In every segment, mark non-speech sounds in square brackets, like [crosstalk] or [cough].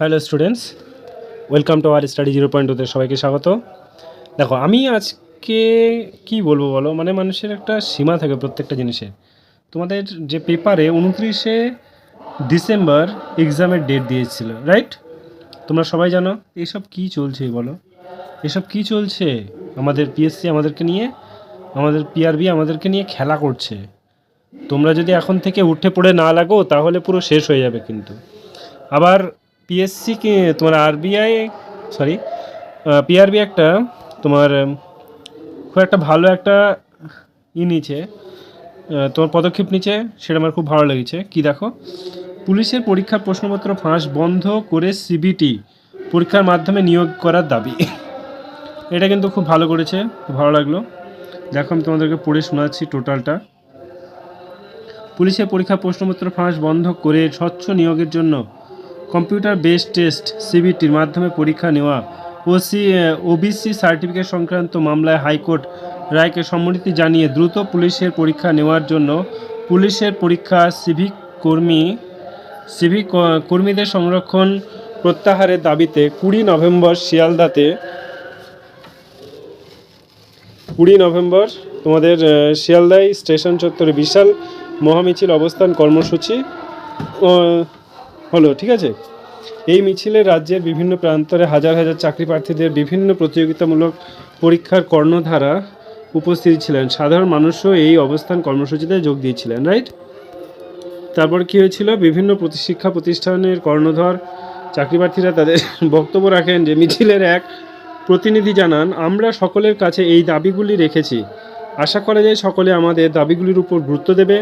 Hello students, welcome to R study zero point ওদের সবাইকে স্বাগত। দেখো, আমি আজকে কি বলব বলো? মানে মানুষের একটা সীমা থাকে প্রত্যেকটা জিনিসে। তোমাদের যে পেপারে উনত্রিশে ডিসেম্বর এক্সামের ডেট দিয়েছিল, রাইট? তোমরা সবাই জানো, এসব কি চলছে বলো? এসব কি চলছে? আমাদের পিএসসি আমাদেরকে নিয়ে, আমাদের পিআরবি আমাদেরকে নিয়ে খেলা করছে। তোমরা যদি এখন থেকে উঠে পড়ে না লাগো, তাহলে পুরো শেষ হয়ে যাবে কিন্তু। আবার পিএসসি কি, তোমার আরবিআই সরি পিআরবি একটা, তোমার খুব একটা ভালো একটা ই নিচে তোমার পদক্ষেপ নিচে সেটা আমার খুব ভালো লেগেছে। কি দেখো? পুলিশের পরীক্ষার প্রশ্নপত্র ফাঁস বন্ধ করে সিবিটি পরীক্ষার মাধ্যমে নিয়োগ করার দাবি। এটা কিন্তু খুব ভালো করেছে ভালো লাগল। দেখো, আমি তোমাদেরকে পড়ে শোনাচ্ছি টোটালটা। পুলিশের পরীক্ষা প্রশ্নপত্র ফাঁস বন্ধ করে স্বচ্ছ নিয়োগের জন্য কম্পিউটার বেস টেস্ট সিবিটির মাধ্যমে পরীক্ষা নেওয়া ওসি ওবিসি সার্টিফিকেট সংক্রান্ত মামলায় হাইকোর্ট রায়কে সম্মতি জানিয়ে দ্রুত পুলিশের পরীক্ষা নেওয়ার জন্য পুলিশের পরীক্ষা সিভিক কর্মী, সিভিক কর্মীদের সংরক্ষণ প্রত্যাহারের দাবিতে কুড়ি নভেম্বর শিয়ালদাতে, কুড়ি নভেম্বর তোমাদের শিয়ালদাই স্টেশন চত্বরে বিশাল মহামিছিল অবস্থান কর্মসূচি হলো, ঠিক আছে? এই মিছিলে রাজ্যের বিভিন্ন প্রান্তরে হাজার হাজার চাকরি প্রার্থীদের বিভিন্ন প্রতিযোগিতামূলক পরীক্ষার কর্ণধারা উপস্থিত ছিলেন। সাধারণ মানুষও এই অবস্থান কর্মসূচিতে যোগ দিয়েছিলেন রাইট তারপর কি হয়েছিল? বিভিন্ন শিক্ষা প্রতিষ্ঠানের কর্ণধর চাকরি প্রার্থীরা তাদের [laughs] বক্তব্য রাখেন যে, মিছিলের এক প্রতিনিধি জানান, আমরা সকলের কাছে এই দাবিগুলি রেখেছি। আশা করা যায় সকলে আমাদের দাবিগুলির উপর গুরুত্ব দেবে।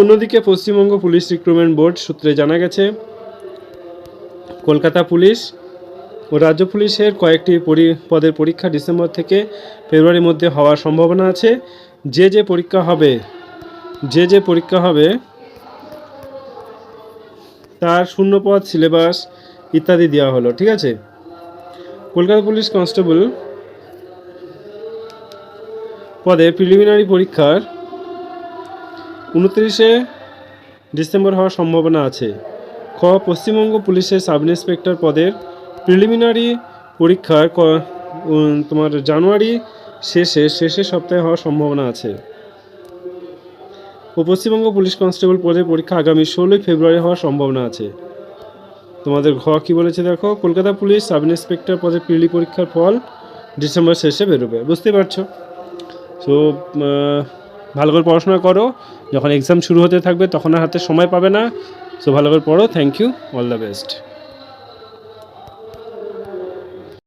অন্যদিকে পশ্চিমবঙ্গ পুলিশ রিক্রুটমেন্ট বোর্ড সূত্রে জানা গেছে, কলকাতা পুলিশ ও রাজ্য পুলিশের কয়েকটি পদের পরীক্ষা ডিসেম্বর থেকে ফেব্রুয়ারির মধ্যে হওয়ার সম্ভাবনা আছে। যে যে পরীক্ষা হবে, যে যে পরীক্ষা হবে, তার শূন্যপদ, সিলেবাস ইত্যাদি দেওয়া হলো, ঠিক আছে? কলকাতা পুলিশ কনস্টেবল পদে প্রিলিমিনারি পরীক্ষার উনত্রিশে ডিসেম্বর হওয়ার সম্ভাবনা আছে। খ, পশ্চিমবঙ্গ পুলিশের সাব ইন্সপেক্টর পদের প্রিলিমিনারি পরীক্ষার তোমার জানুয়ারি শেষে, শেষের সপ্তাহে হওয়ার সম্ভাবনা আছে। ও, পশ্চিমবঙ্গ পুলিশ কনস্টেবল পদের পরীক্ষা আগামী ষোলোই ফেব্রুয়ারি হওয়ার সম্ভাবনা আছে। তোমাদের ঘ কী বলেছে দেখো? কলকাতা পুলিশ সাব ইন্সপেক্টর পদে প্রিলি পরীক্ষার ফল ডিসেম্বর শেষে বেরোবে। বুঝতে পারছ? সো ভালো করে পড়াশোনা করো। যখন এক্সাম শুরু হতে থাকবে, তখন আর হাতে সময় পাবে না। সো ভালো করে পড়ো। Thank you all the best